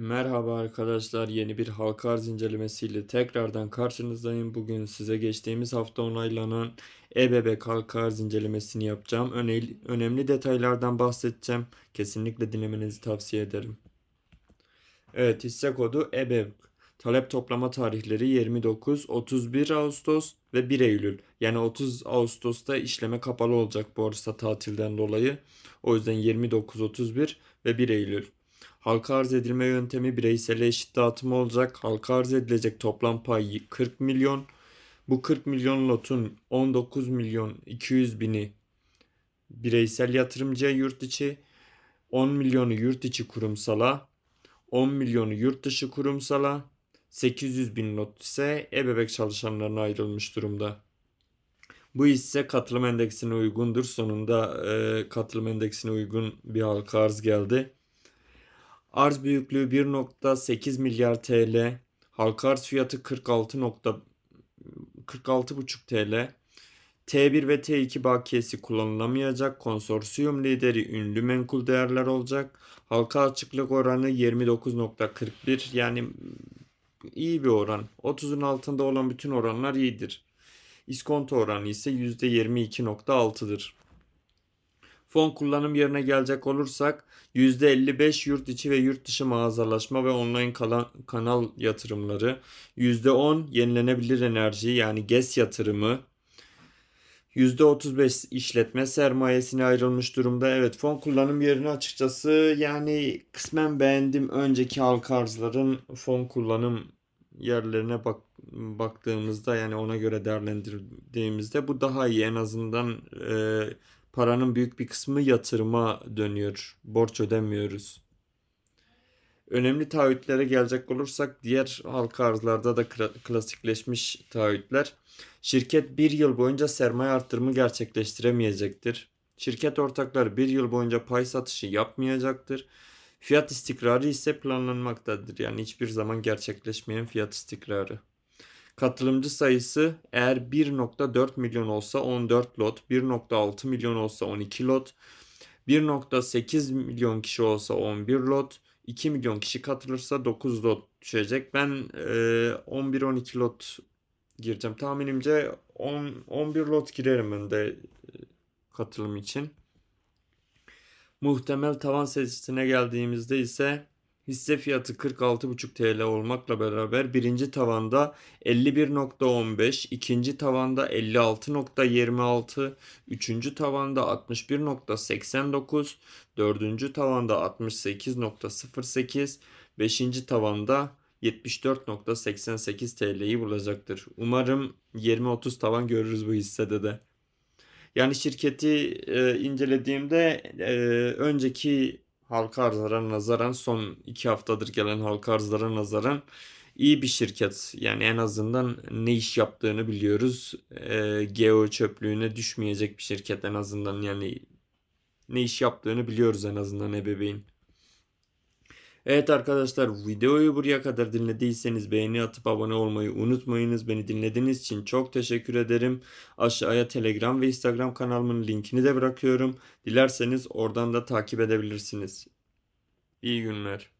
Merhaba arkadaşlar, yeni bir halka arz incelemesiyle tekrardan karşınızdayım. Bugün size geçtiğimiz hafta onaylanan eBebek halka arz incelemesini yapacağım. Öne- önemli detaylardan bahsedeceğim. Kesinlikle dinlemenizi tavsiye ederim. Evet, hisse kodu eBebek. Talep toplama tarihleri 29, 31 Ağustos ve 1 Eylül. Yani 30 Ağustos'ta işleme kapalı olacak borsa tatilden dolayı. O yüzden 29, 31 ve 1 Eylül. Halka arz edilme yöntemi bireysel eşit dağıtım olacak. Halka arz edilecek toplam pay 40 milyon. Bu 40 milyon lotun 19 milyon 200 bini bireysel yatırımcıya yurt içi, 10 milyonu yurt içi kurumsala, 10 milyonu yurt dışı kurumsala, 800 bin lot ise ebebek çalışanlarına ayrılmış durumda. Bu hisse katılım endeksine uygundur. Sonunda e, katılım endeksine uygun bir halka arz geldi. Arz büyüklüğü 1.8 milyar TL. Halka arz fiyatı 46. nokta- 46,5 TL. T1 ve T2 bakiyesi kullanılamayacak. Konsorsiyum lideri ünlü menkul değerler olacak. Halka açıklık oranı 29.41 yani iyi bir oran. 30'un altında olan bütün oranlar iyidir. İskonto oranı ise %22.6'dır. Fon kullanım yerine gelecek olursak %55 yurt içi ve yurt dışı mağazalaşma ve online kanal yatırımları, %10 yenilenebilir enerji yani GES yatırımı, %35 işletme sermayesine ayrılmış durumda. Evet fon kullanım yerini açıkçası yani kısmen beğendim. Önceki halka arzların fon kullanım yerlerine bak baktığımızda yani ona göre değerlendirdiğimizde bu daha iyi. En azından e, paranın büyük bir kısmı yatırıma dönüyor. Borç ödemiyoruz. Önemli taahhütlere gelecek olursak diğer halka arzlarda da kla- klasikleşmiş taahhütler. Şirket bir yıl boyunca sermaye artırımı gerçekleştiremeyecektir. Şirket ortakları bir yıl boyunca pay satışı yapmayacaktır. Fiyat istikrarı ise planlanmaktadır. Yani hiçbir zaman gerçekleşmeyen fiyat istikrarı. Katılımcı sayısı eğer 1.4 milyon olsa 14 lot, 1.6 milyon olsa 12 lot, 1.8 milyon kişi olsa 11 lot, 2 milyon kişi katılırsa 9 lot düşecek. Ben e, 11-12 lot gireceğim. Tahminimce 10, 11 lot girerim ben de katılım için. Muhtemel tavan seviyesine geldiğimizde ise hisse fiyatı 46,5 TL olmakla beraber birinci tavanda 51.15, ikinci tavanda 56.26, üçüncü tavanda 61.89, dördüncü tavanda 68.08, beşinci tavanda 74.88 TL'yi bulacaktır. Umarım 20-30 tavan görürüz bu hissede de. Yani şirketi e, incelediğimde e, önceki halka arzlara nazaran son iki haftadır gelen halka arzlara nazaran iyi bir şirket. Yani en azından ne iş yaptığını biliyoruz. E, geo çöplüğüne düşmeyecek bir şirket en azından yani ne iş yaptığını biliyoruz en azından ebeveyn. Evet arkadaşlar videoyu buraya kadar dinlediyseniz beğeni atıp abone olmayı unutmayınız. Beni dinlediğiniz için çok teşekkür ederim. Aşağıya Telegram ve Instagram kanalımın linkini de bırakıyorum. Dilerseniz oradan da takip edebilirsiniz. İyi günler.